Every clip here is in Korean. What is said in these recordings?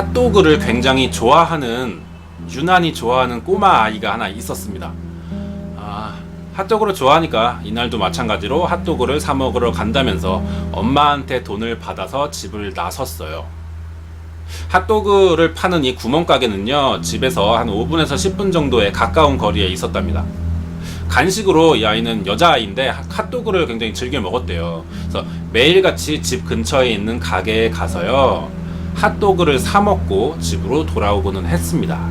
핫도그를 굉장히 좋아하는 유난히 좋아하는 꼬마 아이가 하나 있었습니다. 아, 핫도그를 좋아하니까 이날도 마찬가지로 핫도그를 사 먹으러 간다면서 엄마한테 돈을 받아서 집을 나섰어요. 핫도그를 파는 이 구멍가게는요, 집에서 한 5분에서 10분 정도의 가까운 거리에 있었답니다. 간식으로 이 아이는 여자아이인데 핫- 핫도그를 굉장히 즐겨 먹었대요. 그래서 매일같이 집 근처에 있는 가게에 가서요, 핫도그를 사 먹고 집으로 돌아오고는 했습니다.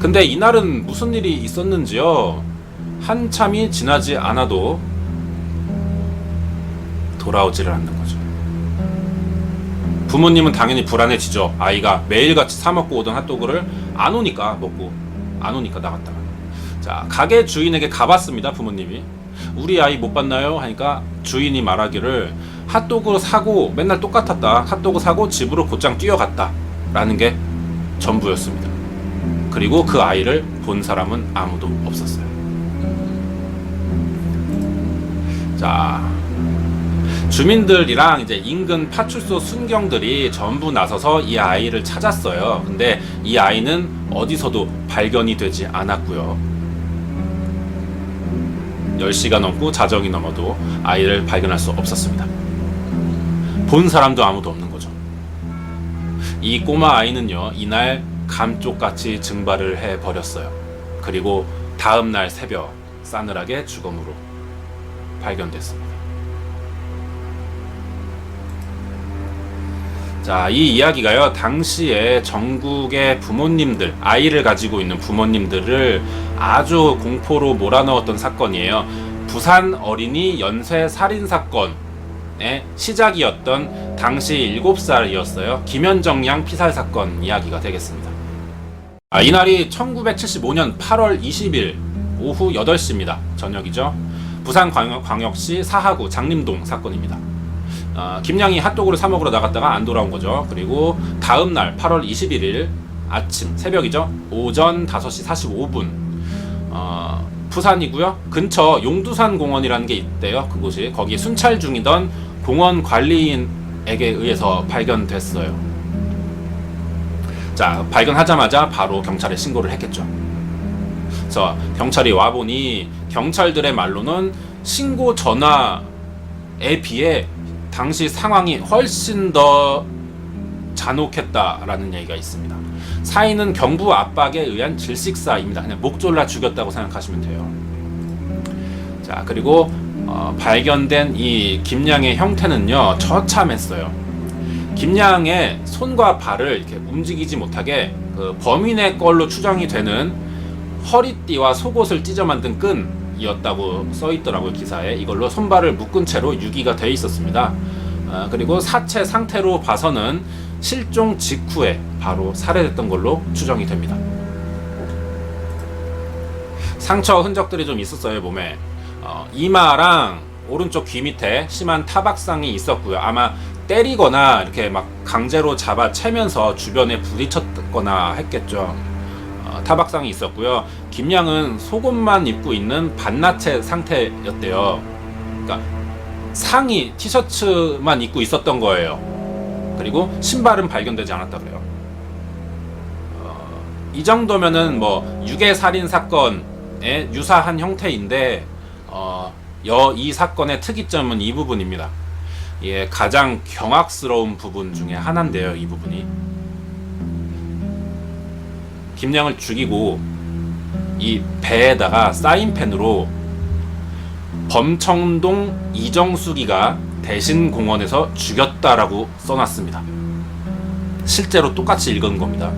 근데 이날은 무슨 일이 있었는지요? 한참이 지나지 않아도 돌아오지를 않는 거죠. 부모님은 당연히 불안해지죠. 아이가 매일같이 사 먹고 오던 핫도그를 안 오니까 먹고 안 오니까 나갔다가 자 가게 주인에게 가봤습니다. 부모님이 우리 아이 못 봤나요? 하니까 주인이 말하기를 핫도그 사고 맨날 똑같았다. 핫도그 사고 집으로 곧장 뛰어갔다. 라는 게 전부였습니다. 그리고 그 아이를 본 사람은 아무도 없었어요. 자, 주민들이랑 이제 인근 파출소 순경들이 전부 나서서 이 아이를 찾았어요. 근데 이 아이는 어디서도 발견이 되지 않았고요. 10시가 넘고 자정이 넘어도 아이를 발견할 수 없었습니다. 본 사람도 아무도 없는 거죠. 이 꼬마 아이는요, 이날 감쪽같이 증발을 해 버렸어요. 그리고 다음 날 새벽 싸늘하게 주검으로 발견됐습니다. 자, 이 이야기가요, 당시에 전국의 부모님들, 아이를 가지고 있는 부모님들을 아주 공포로 몰아넣었던 사건이에요. 부산 어린이 연쇄 살인 사건의 시작이었던 당시 7살이었어요. 김현정 양 피살 사건 이야기가 되겠습니다. 아, 이날이 1975년 8월 20일 오후 8시입니다. 저녁이죠. 부산 광역, 광역시 사하구 장림동 사건입니다. 어, 김양이 핫도그를 사 먹으러 나갔다가 안 돌아온 거죠. 그리고 다음 날 8월 21일 아침 새벽이죠. 오전 5시 45분 어, 부산이고요. 근처 용두산 공원이라는 게 있대요. 그곳이 거기 순찰 중이던 공원 관리인에게 의해서 발견됐어요. 자 발견하자마자 바로 경찰에 신고를 했겠죠. 그래서 경찰이 와 보니 경찰들의 말로는 신고 전화에 비해 당시 상황이 훨씬 더 잔혹했다라는 얘기가 있습니다. 사인은 경부 압박에 의한 질식사입니다. 그냥 목 졸라 죽였다고 생각하시면 돼요. 자 그리고 어, 발견된 이 김양의 형태는요 처참했어요. 김양의 손과 발을 이렇게 움직이지 못하게 그 범인의 걸로 추정이 되는 허리띠와 속옷을 찢어 만든 끈이었다고 써 있더라고요 기사에 이걸로 손발을 묶은 채로 유기가 돼 있었습니다. 아, 그리고 사체 상태로 봐서는 실종 직후에 바로 살해됐던 걸로 추정이 됩니다. 상처 흔적들이 좀 있었어요 몸에 어, 이마랑 오른쪽 귀 밑에 심한 타박상이 있었고요. 아마 때리거나 이렇게 막 강제로 잡아 채면서 주변에 부딪혔거나 했겠죠. 어, 타박상이 있었고요. 김양은 속옷만 입고 있는 반나체 상태였대요. 그러니까 상의 티셔츠만 입고 있었던 거예요. 그리고 신발은 발견되지 않았다 그래요. 어, 이 정도면은 뭐 유괴 살인 사건에 유사한 형태인데 어, 여, 이 사건의 특이점은 이 부분입니다. 예, 가장 경악스러운 부분 중에 하나인데요, 이 부분이. 김양을 죽이고 이 배에다가 사인펜으로 범청동 이정수기가 대신 공원에서 죽였다라고 써놨습니다. 실제로 똑같이 읽은 겁니다.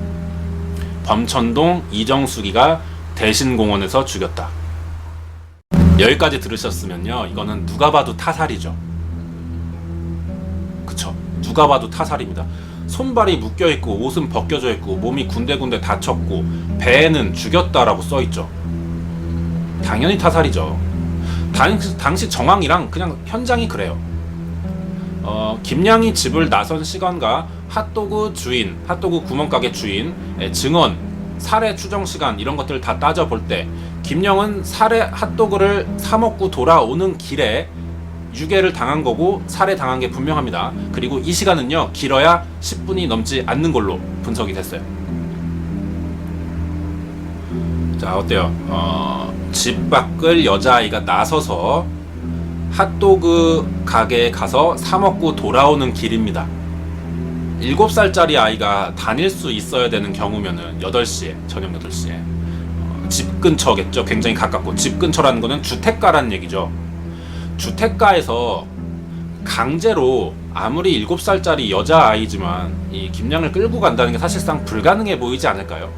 범천동 이정수기가 대신 공원에서 죽였다. 여기까지 들으셨으면요, 이거는 누가 봐도 타살이죠. 그쵸? 누가 봐도 타살입니다. 손발이 묶여 있고 옷은 벗겨져 있고 몸이 군데군데 다쳤고 배에는 죽였다라고 써 있죠. 당연히 타살이죠. 당시, 당시 정황이랑 그냥 현장이 그래요. 어, 김양이 집을 나선 시간과 핫도그 주인, 핫도그 구멍가게 주인의 증언, 살해 추정 시간 이런 것들 다 따져 볼 때 김영은 살해 핫도그를 사 먹고 돌아오는 길에 유괴를 당한 거고 살해 당한 게 분명합니다. 그리고 이 시간은요 길어야 10분이 넘지 않는 걸로 분석이 됐어요. 자 어때요? 어, 집 밖을 여자아이가 나서서 핫도그 가게에 가서 사 먹고 돌아오는 길입니다. 7살짜리 아이가 다닐 수 있어야 되는 경우면은 8시에 저녁 8시에 어, 집 근처겠죠. 굉장히 가깝고 집 근처라는 거는 주택가라는 얘기죠. 주택가에서 강제로 아무리 7살짜리 여자아이지만 이 김양을 끌고 간다는 게 사실상 불가능해 보이지 않을까요?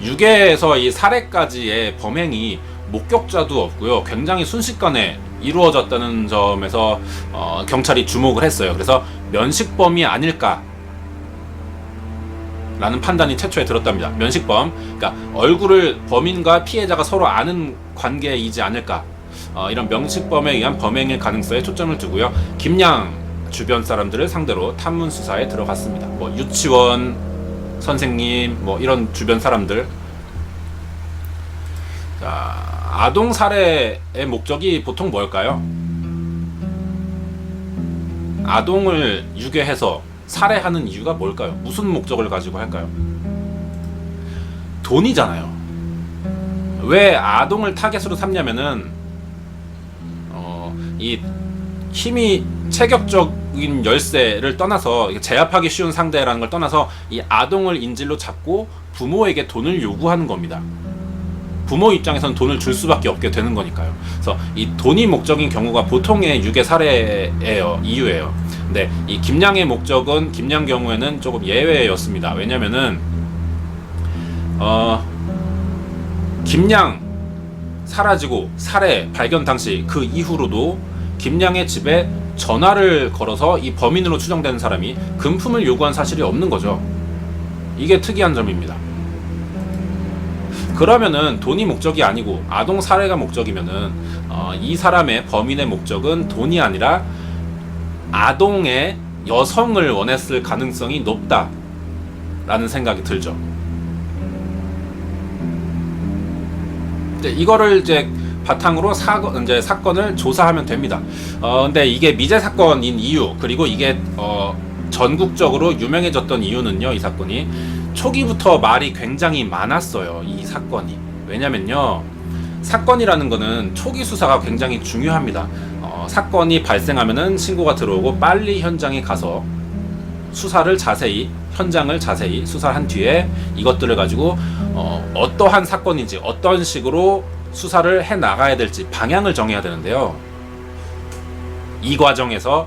유괴에서 이 살해까지의 범행이 목격자도 없고요. 굉장히 순식간에 이루어졌다는 점에서 어, 경찰이 주목을 했어요. 그래서 면식범이 아닐까 라는 판단이 최초에 들었답니다. 면식범, 그러니까 얼굴을 범인과 피해자가 서로 아는 관계이지 않을까. 어, 이런 면식범에 의한 범행일 가능성에 초점을 두고요. 김양 주변 사람들을 상대로 탐문 수사에 들어갔습니다. 뭐 유치원 선생님, 뭐 이런 주변 사람들. 자, 아동 살해의 목적이 보통 뭘까요? 아동을 유괴해서 살해하는 이유가 뭘까요? 무슨 목적을 가지고 할까요? 돈이잖아요. 왜 아동을 타겟으로 삼냐면은 어, 이 힘이 체격적인 열쇠를 떠나서 제압하기 쉬운 상대라는 걸 떠나서 이 아동을 인질로 잡고 부모에게 돈을 요구하는 겁니다. 부모 입장에서는 돈을 줄 수밖에 없게 되는 거니까요. 그래서 이 돈이 목적인 경우가 보통의 유괴 살해예요, 이유예요. 근데 이 김양의 목적은 김양 경우에는 조금 예외였습니다. 왜냐면은 어 김양 사라지고 살해 발견 당시 그 이후로도 김양의 집에 전화를 걸어서 이 범인으로 추정되는 사람이 금품을 요구한 사실이 없는 거죠. 이게 특이한 점입니다. 그러면은 돈이 목적이 아니고 아동 살해가 목적이면은 어, 이 사람의 범인의 목적은 돈이 아니라 아동의 여성을 원했을 가능성이 높다라는 생각이 들죠. 이거를 이제 바탕으로 사건 이제 사건을 조사하면 됩니다. 어 근데 이게 미제 사건인 이유 그리고 이게 어 전국적으로 유명해졌던 이유는요 이 사건이 초기부터 말이 굉장히 많았어요 이 사건이 왜냐면요 사건이라는 거는 초기 수사가 굉장히 중요합니다. 어, 사건이 발생하면은 신고가 들어오고 빨리 현장에 가서 수사를 자세히 현장을 자세히 수사한 뒤에 이것들을 가지고 어, 어떠한 사건인지 어떤 식으로 수사를 해 나가야 될지 방향을 정해야 되는데요. 이 과정에서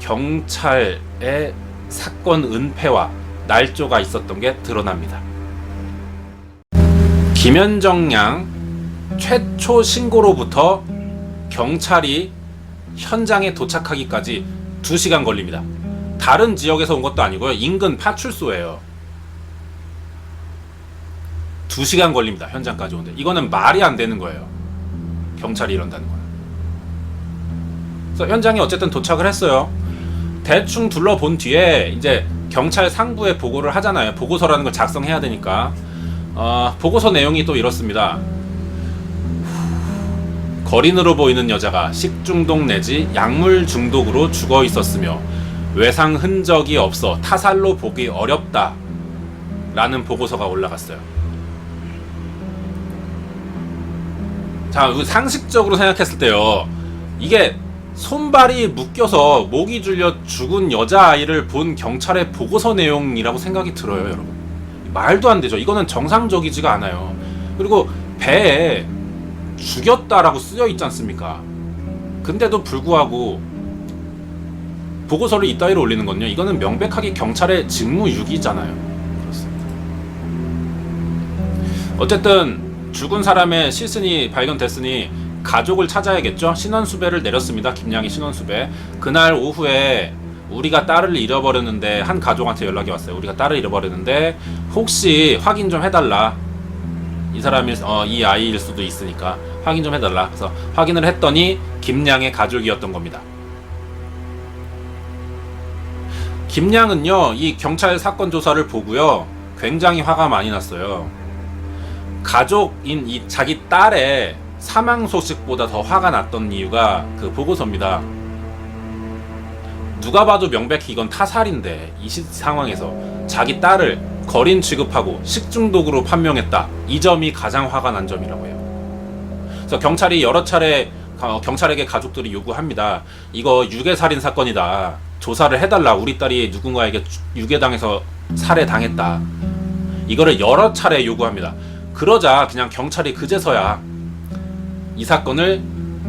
경찰의 사건 은폐와 날조가 있었던 게 드러납니다. 김현정 양 최초 신고로부터 경찰이 현장에 도착하기까지 2시간 걸립니다. 다른 지역에서 온 것도 아니고요. 인근 파출소예요. 2시간 걸립니다. 현장까지 오는데. 이거는 말이 안 되는 거예요. 경찰이 이런다는 거야. 그래서 현장에 어쨌든 도착을 했어요. 대충 둘러본 뒤에 이제 경찰 상부에 보고를 하잖아요. 보고서라는 걸 작성해야 되니까. 어, 보고서 내용이 또 이렇습니다. 거린으로 보이는 여자가 식중독 내지 약물 중독으로 죽어 있었으며 외상 흔적이 없어 타살로 보기 어렵다. 라는 보고서가 올라갔어요. 자, 이거 상식적으로 생각했을 때요. 이게 손발이 묶여서 목이 줄려 죽은 여자아이를 본 경찰의 보고서 내용이라고 생각이 들어요, 여러분. 말도 안 되죠. 이거는 정상적이지가 않아요. 그리고 배에 죽였다라고 쓰여 있지 않습니까? 근데도 불구하고 보고서를 이따위로 올리는 건요. 이거는 명백하게 경찰의 직무유기잖아요. 그렇습니다. 어쨌든 죽은 사람의 시신이 발견됐으니 가족을 찾아야겠죠. 신원수배를 내렸습니다. 김양희 신원수배. 그날 오후에 우리가 딸을 잃어버렸는데 한 가족한테 연락이 왔어요. 우리가 딸을 잃어버렸는데 혹시 확인 좀 해달라. 이 사람이 어, 이 아이일 수도 있으니까 확인 좀 해달라. 그래서 확인을 했더니 김양의 가족이었던 겁니다. 김양은요 이 경찰 사건 조사를 보고요 굉장히 화가 많이 났어요. 가족인 이 자기 딸의 사망 소식보다 더 화가 났던 이유가 그 보고서입니다. 누가 봐도 명백히 이건 타살인데 이 시- 상황에서 자기 딸을 거린 취급하고 식중독으로 판명했다. 이 점이 가장 화가 난 점이라고 해요. 그래서 경찰이 여러 차례 어, 경찰에게 가족들이 요구합니다. 이거 유괴 살인 사건이다. 조사를 해달라. 우리 딸이 누군가에게 주- 유괴당해서 살해당했다. 이거를 여러 차례 요구합니다. 그러자 그냥 경찰이 그제서야 이 사건을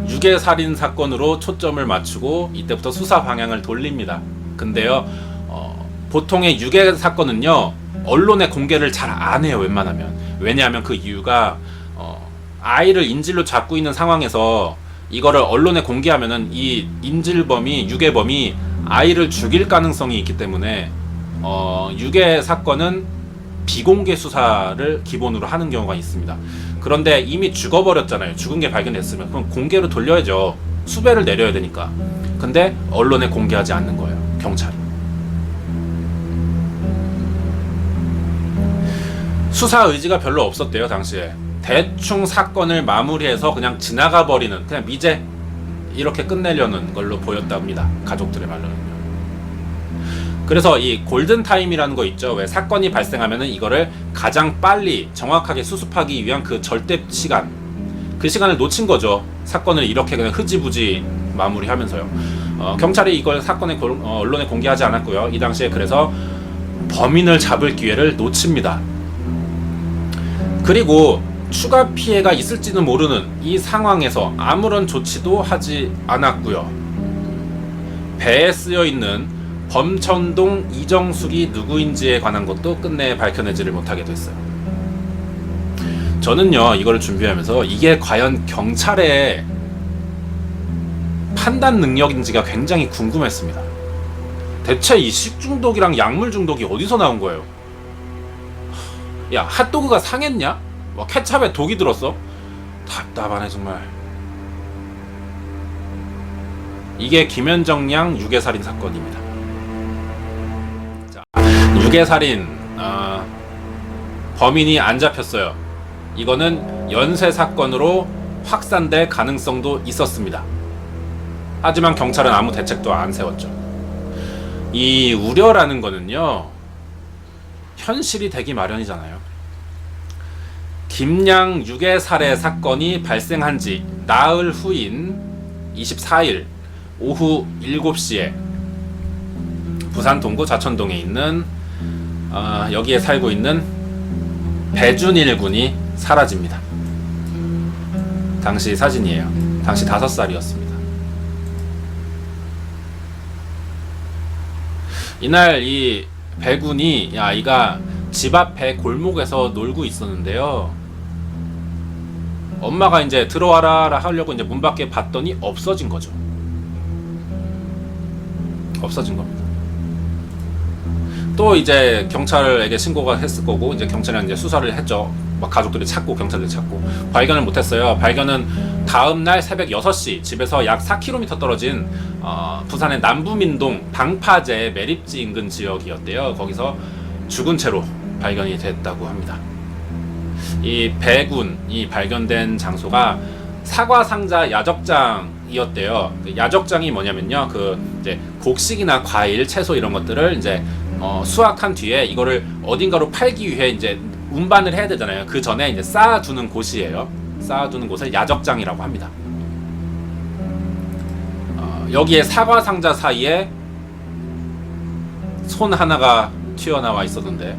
유괴 살인 사건으로 초점을 맞추고 이때부터 수사 방향을 돌립니다. 근데요, 어, 보통의 유괴 사건은요 언론에 공개를 잘 안 해요. 웬만하면 왜냐하면 그 이유가 어, 아이를 인질로 잡고 있는 상황에서 이거를 언론에 공개하면은 이 인질범이 유괴범이 아이를 죽일 가능성이 있기 때문에 어, 유괴 사건은 비공개 수사를 기본으로 하는 경우가 있습니다. 그런데 이미 죽어버렸잖아요. 죽은 게 발견됐으면 그럼 공개로 돌려야죠. 수배를 내려야 되니까. 근데 언론에 공개하지 않는 거예요. 경찰이. 수사 의지가 별로 없었대요 당시에. 대충 사건을 마무리해서 그냥 지나가 버리는 그냥 미제 이렇게 끝내려는 걸로 보였답니다. 가족들의 말로는요. 그래서 이 골든 타임이라는 거 있죠. 왜 사건이 발생하면은 이거를 가장 빨리 정확하게 수습하기 위한 그 절대 시간. 그 시간을 놓친 거죠. 사건을 이렇게 그냥 흐지부지 마무리하면서요. 어, 경찰이 이걸 사건에 골- 어, 언론에 공개하지 않았고요. 이 당시에 그래서 범인을 잡을 기회를 놓칩니다. 그리고 추가 피해가 있을지는 모르는 이 상황에서 아무런 조치도 하지 않았고요. 배에 쓰여 있는 범천동 이정숙이 누구인지에 관한 것도 끝내 밝혀내지를 못하게 됐어요. 저는요 이거를 준비하면서 이게 과연 경찰의 판단 능력인지가 굉장히 궁금했습니다. 대체 이 식중독이랑 약물 중독이 어디서 나온 거예요? 야 핫도그가 상했냐? 뭐 케찹에 독이 들었어? 답답하네 정말. 이게 김현정 양 유괴살인 사건입니다. 자, 유괴살인 어, 범인이 안 잡혔어요. 이거는 연쇄 사건으로 확산될 가능성도 있었습니다. 하지만 경찰은 아무 대책도 안 세웠죠. 이 우려라는 거는요, 현실이 되기 마련이잖아요. 김양 유괴 살해 사건이 발생한 지 나흘 후인 24일 오후 7시에 부산 동구 자천동에 있는 어, 여기에 살고 있는 배준일 군이 사라집니다. 당시 사진이에요. 당시 5살이었습니다. 이날 이 배군이 이 아이가 집 앞에 골목에서 놀고 있었는데요. 엄마가 이제 들어와라 하려고 이제 문 밖에 봤더니 없어진 거죠. 없어진 겁니다. 또 이제 경찰에게 신고가 했을 거고 이제 경찰이 이제 수사를 했죠. 막 가족들이 찾고 경찰들이 찾고 발견을 못했어요. 발견은 다음 날 새벽 6시 집에서 약 4km 떨어진 어, 부산의 남부민동 방파제 매립지 인근 지역이었대요. 거기서 죽은 채로 발견이 됐다고 합니다. 이 배군이 발견된 장소가 사과 상자 야적장이었대요. 그 야적장이 뭐냐면요, 그 이제 곡식이나 과일, 채소 이런 것들을 이제 어, 수확한 뒤에 이거를 어딘가로 팔기 위해 이제 운반을 해야 되잖아요. 그 전에 이제 쌓아두는 곳이에요. 쌓아두는 곳을 야적장이라고 합니다. 어, 여기에 사과 상자 사이에 손 하나가 튀어나와 있었는데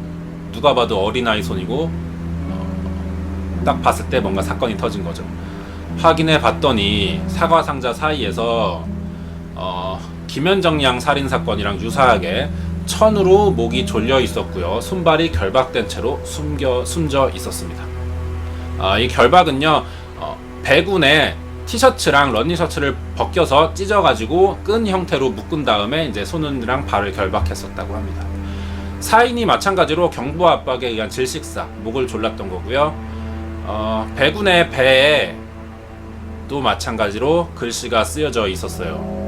누가 봐도 어린아이 손이고 어, 딱 봤을 때 뭔가 사건이 터진 거죠. 확인해 봤더니 사과 상자 사이에서 어, 김현정 양 살인 사건이랑 유사하게 천으로 목이 졸려 있었고요. 손발이 결박된 채로 숨겨 숨져 있었습니다. 아, 이 결박은요 어, 배군의 티셔츠랑 러닝 셔츠를 벗겨서 찢어가지고 끈 형태로 묶은 다음에 이제 손이랑 발을 결박했었다고 합니다. 사인이 마찬가지로 경부 압박에 의한 질식사, 목을 졸랐던 거고요. 어, 배군의 배에 또 마찬가지로 글씨가 쓰여져 있었어요.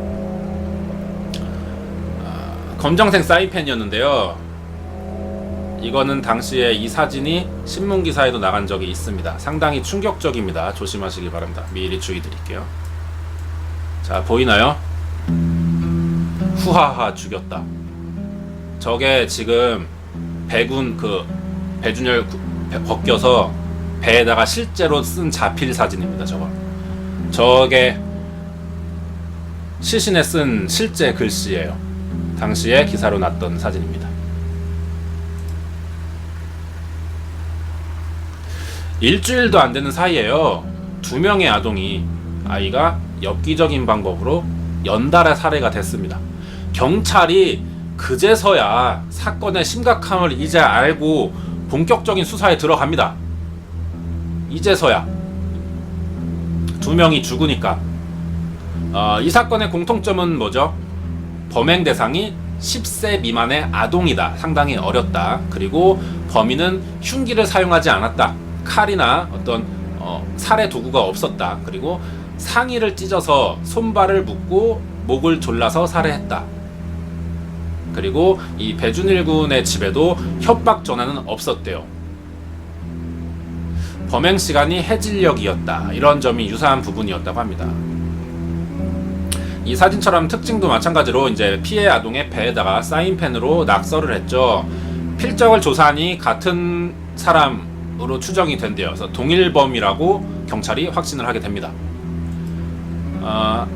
아, 검정색 사이펜이었는데요. 이거는 당시에 이 사진이 신문 기사에도 나간 적이 있습니다. 상당히 충격적입니다. 조심하시기 바랍니다. 미리 주의 드릴게요. 자, 보이나요? 후하하 죽였다. 저게 지금 배군 그 배준열 벗겨서 배에다가 실제로 쓴 자필 사진입니다. 저거. 저게 시신에 쓴 실제 글씨예요. 당시에 기사로 났던 사진입니다. 일주일도 안 되는 사이에요. 두 명의 아동이 아이가 엽기적인 방법으로 연달아 살해가 됐습니다. 경찰이 그제서야 사건의 심각함을 이제 알고 본격적인 수사에 들어갑니다. 이제서야 두 명이 죽으니까 어, 이 사건의 공통점은 뭐죠? 범행 대상이 10세 미만의 아동이다. 상당히 어렸다. 그리고 범인은 흉기를 사용하지 않았다. 칼이나 어떤 어, 살해 도구가 없었다. 그리고 상의를 찢어서 손발을 묶고 목을 졸라서 살해했다. 그리고 이 배준일 군의 집에도 협박 전화는 없었대요. 범행 시간이 해질녘이었다. 이런 점이 유사한 부분이었다고 합니다. 이 사진처럼 특징도 마찬가지로 이제 피해 아동의 배에다가 사인펜으로 낙서를 했죠. 필적을 조사하니 같은 사람으로 추정이 된대요. 그래서 동일범이라고 경찰이 확신을 하게 됩니다. 어,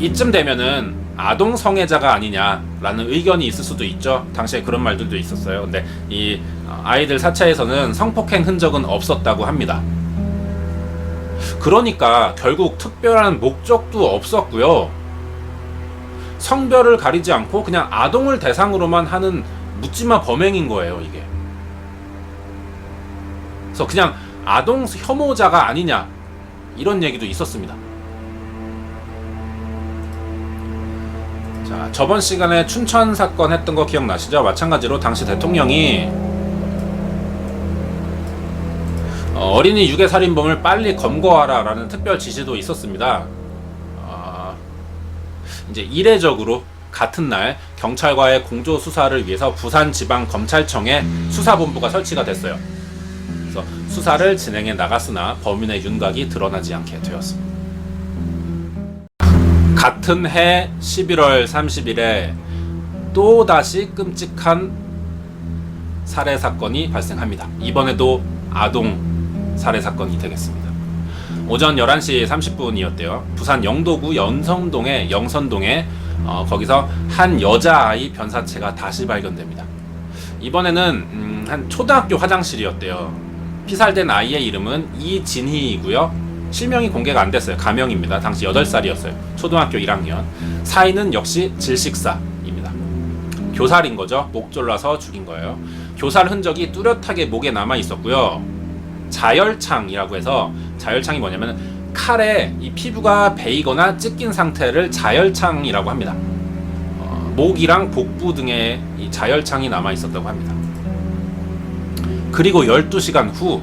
이쯤 되면은 아동 성애자가 아니냐라는 의견이 있을 수도 있죠. 당시에 그런 말들도 있었어요. 근데 이 어, 아이들 사체에서는 성폭행 흔적은 없었다고 합니다. 그러니까 결국 특별한 목적도 없었고요. 성별을 가리지 않고 그냥 아동을 대상으로만 하는 묻지마 범행인 거예요, 이게. 그래서 그냥 아동 혐오자가 아니냐 이런 얘기도 있었습니다. 자, 저번 시간에 춘천 사건 했던 거 기억나시죠? 마찬가지로 당시 대통령이 어, 어린이 유괴 살인범을 빨리 검거하라라는 특별 지시도 있었습니다. 어, 이제 이례적으로 같은 날 경찰과의 공조 수사를 위해서 부산 지방 검찰청에 수사본부가 설치가 됐어요. 그래서 수사를 진행해 나갔으나 범인의 윤곽이 드러나지 않게 되었습니다. 같은 해 11월 30일에 또 다시 끔찍한 살해 사건이 발생합니다. 이번에도 아동 살해 사건이 되겠습니다. 오전 11시 30분이었대요. 부산 영도구 연성동의 영선동에 어, 거기서 한 여자아이 변사체가 다시 발견됩니다. 이번에는 음, 한 초등학교 화장실이었대요. 피살된 아이의 이름은 이진희이고요. 실명이 공개가 안 됐어요. 가명입니다. 당시 8살이었어요. 초등학교 1학년. 사인은 역시 질식사입니다. 교살인 거죠. 목 졸라서 죽인 거예요. 교살 흔적이 뚜렷하게 목에 남아 있었고요. 자열창이라고 해서 자열창이 뭐냐면 칼에 이 피부가 베이거나 찢긴 상태를 자열창이라고 합니다. 어, 목이랑 복부 등에 이 자열창이 남아 있었다고 합니다. 그리고 12시간 후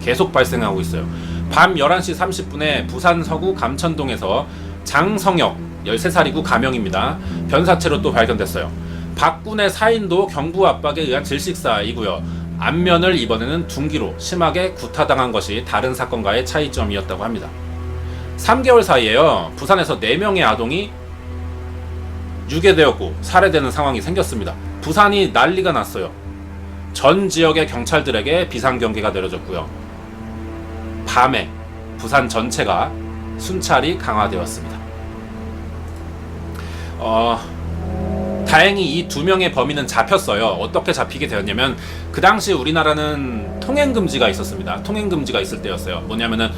계속 발생하고 있어요. 밤 11시 30분에 부산 서구 감천동에서 장성혁 13살이고 가명입니다. 변사체로 또 발견됐어요. 박군의 사인도 경부 압박에 의한 질식사이고요. 안면을 이번에는 둔기로 심하게 구타당한 것이 다른 사건과의 차이점이었다고 합니다. 3개월 사이에요. 부산에서 4명의 아동이 유괴되었고 살해되는 상황이 생겼습니다. 부산이 난리가 났어요. 전 지역의 경찰들에게 비상경계가 내려졌고요. 밤에 부산 전체가 순찰이 강화되었습니다. 어, 다행히 이 두 명의 범인은 잡혔어요. 어떻게 잡히게 되었냐면 그 당시 우리나라는 통행 금지가 있었습니다. 통행 금지가 있을 때였어요. 뭐냐면은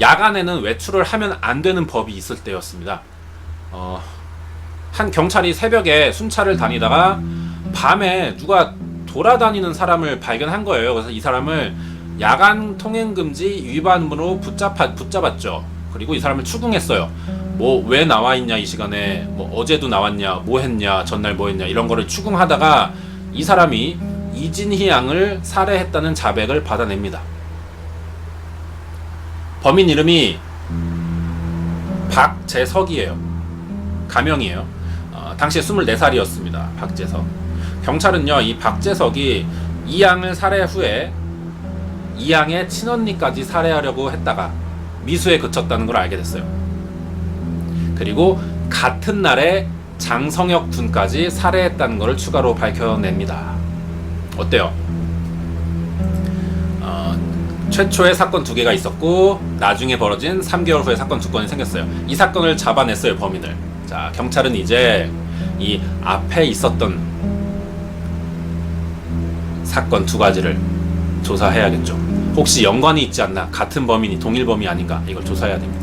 야간에는 외출을 하면 안 되는 법이 있을 때였습니다. 어, 한 경찰이 새벽에 순찰을 다니다가 밤에 누가 돌아다니는 사람을 발견한 거예요. 그래서 이 사람을 야간 통행 금지 위반으로 붙잡아, 붙잡았죠. 그리고 이 사람을 추궁했어요. 뭐 왜 나와 있냐 이 시간에 뭐 어제도 나왔냐 뭐 했냐 전날 뭐 했냐 이런 거를 추궁하다가 이 사람이 이진희 양을 살해했다는 자백을 받아냅니다. 범인 이름이 박재석이에요. 가명이에요. 어, 당시에 24살이었습니다. 박재석. 경찰은요, 이 박재석이 이양을 살해 후에 이양의 친언니까지 살해하려고 했다가 미수에 그쳤다는 걸 알게 됐어요. 그리고 같은 날에 장성혁 군까지 살해했다는 것을 추가로 밝혀냅니다. 어때요? 어, 최초의 사건 두 개가 있었고 나중에 벌어진 3개월 후에 사건 두 건이 생겼어요. 이 사건을 잡아냈어요 범인을. 자 경찰은 이제 이 앞에 있었던 사건 두 가지를 조사해야겠죠. 혹시 연관이 있지 않나? 같은 범인이 동일 범위 아닌가? 이걸 조사해야 됩니다.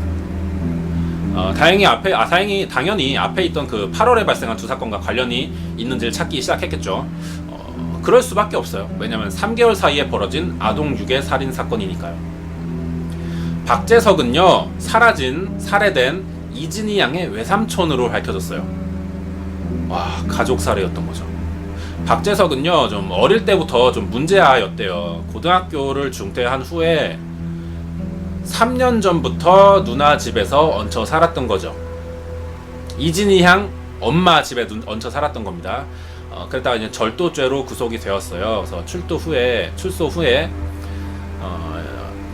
어, 다행히 앞에 아 다행히 당연히 앞에 있던 그 8월에 발생한 두 사건과 관련이 있는지를 찾기 시작했겠죠. 어, 그럴 수밖에 없어요. 왜냐하면 3개월 사이에 벌어진 아동 유괴 살인 사건이니까요. 박재석은요 사라진 살해된 이진희 양의 외삼촌으로 밝혀졌어요. 와 가족 살해였던 거죠. 박재석은요 좀 어릴 때부터 좀 문제아였대요. 고등학교를 중퇴한 후에 3년 전부터 누나 집에서 얹혀 살았던 거죠. 이진희 양 엄마 집에 눈- 얹혀 살았던 겁니다. 어, 그랬다가 이제 절도죄로 구속이 되었어요. 그래서 출도 후에 출소 후에 어,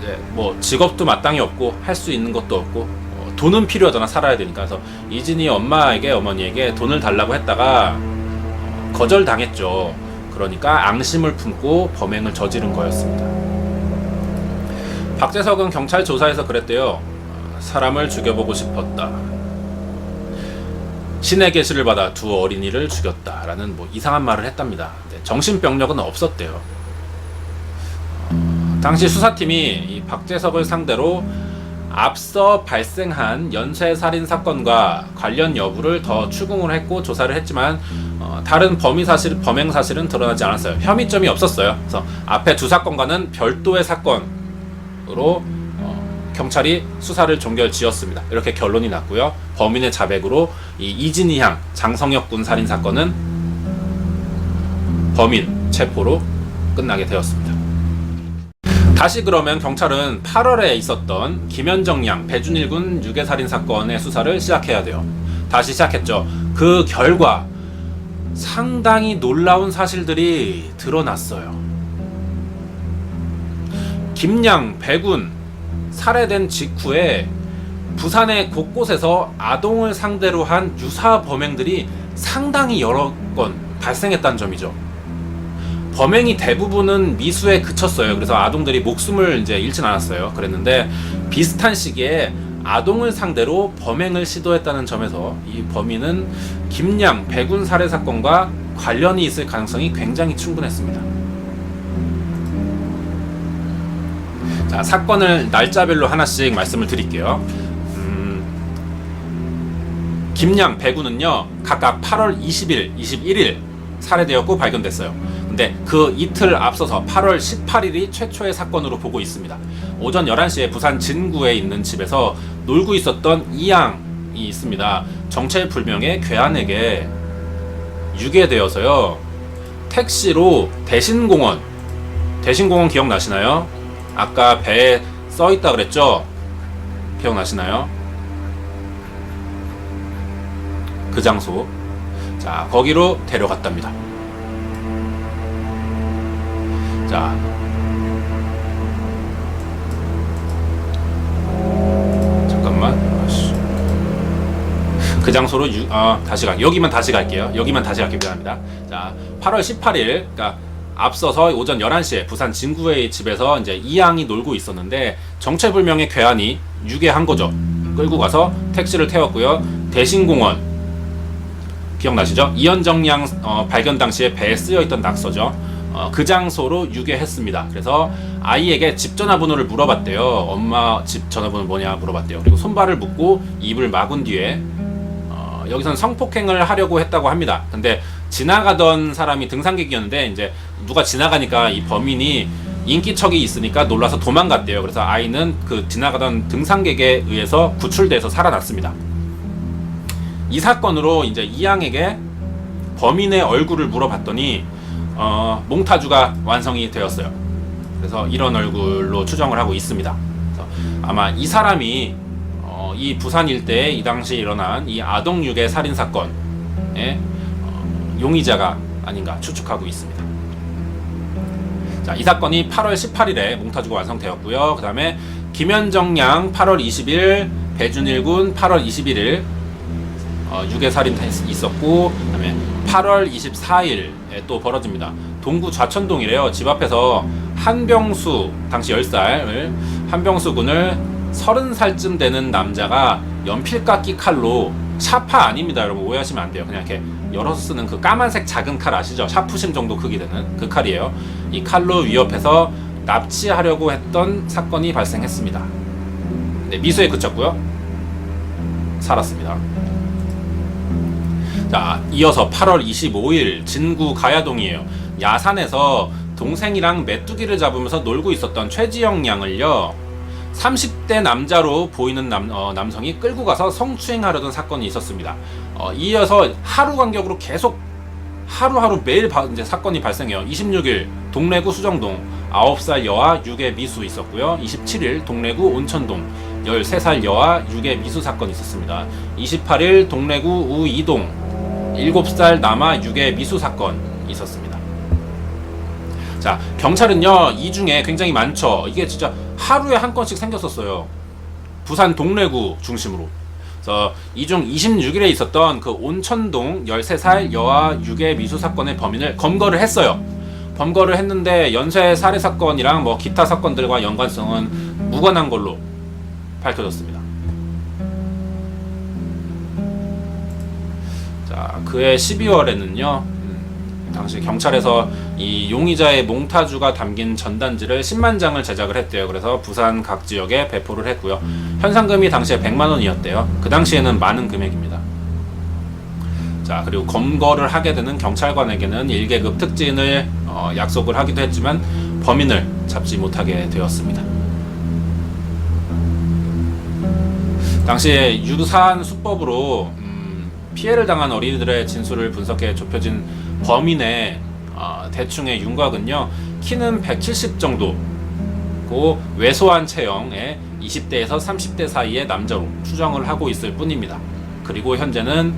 이제 뭐 직업도 마땅히 없고 할 수 있는 것도 없고 어, 돈은 필요하잖아 살아야 되니까 그래서 이진희 엄마에게 어머니에게 돈을 달라고 했다가 어, 거절당했죠. 그러니까 앙심을 품고 범행을 저지른 거였습니다. 박재석은 경찰 조사에서 그랬대요. 어, 사람을 죽여보고 싶었다. 신의 계시를 받아 두 어린이를 죽였다라는 뭐 이상한 말을 했답니다. 정신병력은 없었대요. 어, 당시 수사팀이 이 박재석을 상대로 앞서 발생한 연쇄 살인 사건과 관련 여부를 더 추궁을 했고 조사를 했지만 어, 다른 범위 사실 범행 사실은 드러나지 않았어요. 혐의점이 없었어요. 그래서 앞에 두 사건과는 별도의 사건 으로 어, 경찰이 수사를 종결 지었습니다. 이렇게 결론이 났고요. 범인의 자백으로 이 이진희 양 장성혁 군 살인 사건은 범인 체포로 끝나게 되었습니다. 다시 그러면 경찰은 8월에 있었던 김현정 양 배준일 군 유괴 살인 사건의 수사를 시작해야 돼요. 다시 시작했죠. 그 결과 상당히 놀라운 사실들이 드러났어요. 김양 배군 살해된 직후에 부산의 곳곳에서 아동을 상대로 한 유사 범행들이 상당히 여러 건 발생했다는 점이죠. 범행이 대부분은 미수에 그쳤어요. 그래서 아동들이 목숨을 이제 잃진 않았어요. 그랬는데 비슷한 시기에 아동을 상대로 범행을 시도했다는 점에서 이 범인은 김양 배군 살해 사건과 관련이 있을 가능성이 굉장히 충분했습니다. 자, 사건을 날짜별로 하나씩 말씀을 드릴게요. 음, 김양 배구는요 각각 8월 20일, 21일 살해되었고 발견됐어요. 근데 그 이틀 앞서서 8월 18일이 최초의 사건으로 보고 있습니다. 오전 11시에 부산 진구에 있는 집에서 놀고 있었던 이양이 있습니다. 정체불명의 괴한에게 유괴되어서요. 택시로 대신공원, 대신공원 기억나시나요? 아까 배에 써 있다 그랬죠? 기억나시나요? 그 장소. 자, 거기로 데려갔답니다. 자. 잠깐만. 그 장소로 유, 아, 다시 가. 여기만 다시 갈게요. 여기만 다시 갈게요. 미안합니다. 자, 8월 18일. 그러니까 앞서서 오전 11시에 부산 진구의 집에서 이제 이양이 놀고 있었는데 정체불명의 괴한이 유괴한 거죠. 끌고 가서 택시를 태웠고요. 대신공원 기억나시죠? 이현정 양 어, 발견 당시에 배에 쓰여 있던 낙서죠. 어, 그 장소로 유괴했습니다. 그래서 아이에게 집 전화번호를 물어봤대요. 엄마 집 전화번호 뭐냐 물어봤대요. 그리고 손발을 묶고 입을 막은 뒤에 어, 여기선 성폭행을 하려고 했다고 합니다. 근데 지나가던 사람이 등산객이었는데 이제 누가 지나가니까 이 범인이 인기척이 있으니까 놀라서 도망갔대요. 그래서 아이는 그 지나가던 등산객에 의해서 구출돼서 살아났습니다. 이 사건으로 이제 이양에게 범인의 얼굴을 물어봤더니 어, 몽타주가 완성이 되었어요. 그래서 이런 얼굴로 추정을 하고 있습니다. 아마 이 사람이 어, 이 부산 일대에 이 당시 일어난 이 아동 유괴 살인 사건의 어, 용의자가 아닌가 추측하고 있습니다. 자, 이 사건이 8월 18일에 몽타주가 완성되었고요. 그 다음에 김현정 양 8월 20일, 배준일 군 8월 21일, 어, 유괴 살인 있었고, 그다음에 8월 24일에 또 벌어집니다. 동구 좌천동이래요. 집 앞에서 한병수 당시 10살을 한병수 군을 30살쯤 되는 남자가 연필깎이 칼로 샤파 아닙니다, 여러분 오해하시면 안 돼요. 그냥 이렇게 열어서 쓰는 그 까만색 작은 칼 아시죠? 샤프심 정도 크기 되는 그 칼이에요. 이 칼로 위협해서 납치하려고 했던 사건이 발생했습니다. 네, 미수에 그쳤고요. 살았습니다. 자, 이어서 8월 25일 진구 가야동이에요. 야산에서 동생이랑 메뚜기를 잡으면서 놀고 있었던 최지영 양을요. 30대 남자로 보이는 남, 어, 남성이 끌고 가서 성추행하려던 사건이 있었습니다. 어, 이어서 하루 간격으로 계속 하루하루 매일 바, 이제 사건이 발생해요. 26일 동래구 수정동 9살 여아 유괴 미수 있었고요. 27일 동래구 온천동 13살 여아 유괴 미수 사건이 있었습니다. 28일 동래구 우이동 7살 남아 유괴 미수 사건 있었습니다. 자, 경찰은요, 이 중에 굉장히 많죠. 이게 진짜 하루에 한 건씩 생겼었어요. 부산 동래구 중심으로. 그래서 이 중 26일에 있었던 그 온천동 13살 여아 유괴 미수 사건의 범인을 검거를 했어요. 검거를 했는데 연쇄 살해 사건이랑 뭐 기타 사건들과 연관성은 무관한 걸로 밝혀졌습니다. 자, 그해 12월에는요. 당시 경찰에서 이 용의자의 몽타주가 담긴 전단지를 10만 장을 제작을 했대요. 그래서 부산 각 지역에 배포를 했고요. 현상금이 당시에 100만 원이었대요. 그 당시에는 많은 금액입니다. 자, 그리고 검거를 하게 되는 경찰관에게는 1계급 특진을 어, 약속을 하기도 했지만 범인을 잡지 못하게 되었습니다. 당시에 유사한 수법으로 음, 피해를 당한 어린이들의 진술을 분석해 좁혀진 범인의 어, 대충의 윤곽은요 키는 170 정도고 왜소한 체형의 20대에서 30대 사이의 남자로 추정을 하고 있을 뿐입니다. 그리고 현재는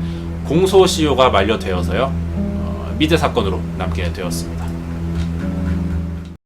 공소시효가 만료되어서요 어, 미제 사건으로 남게 되었습니다.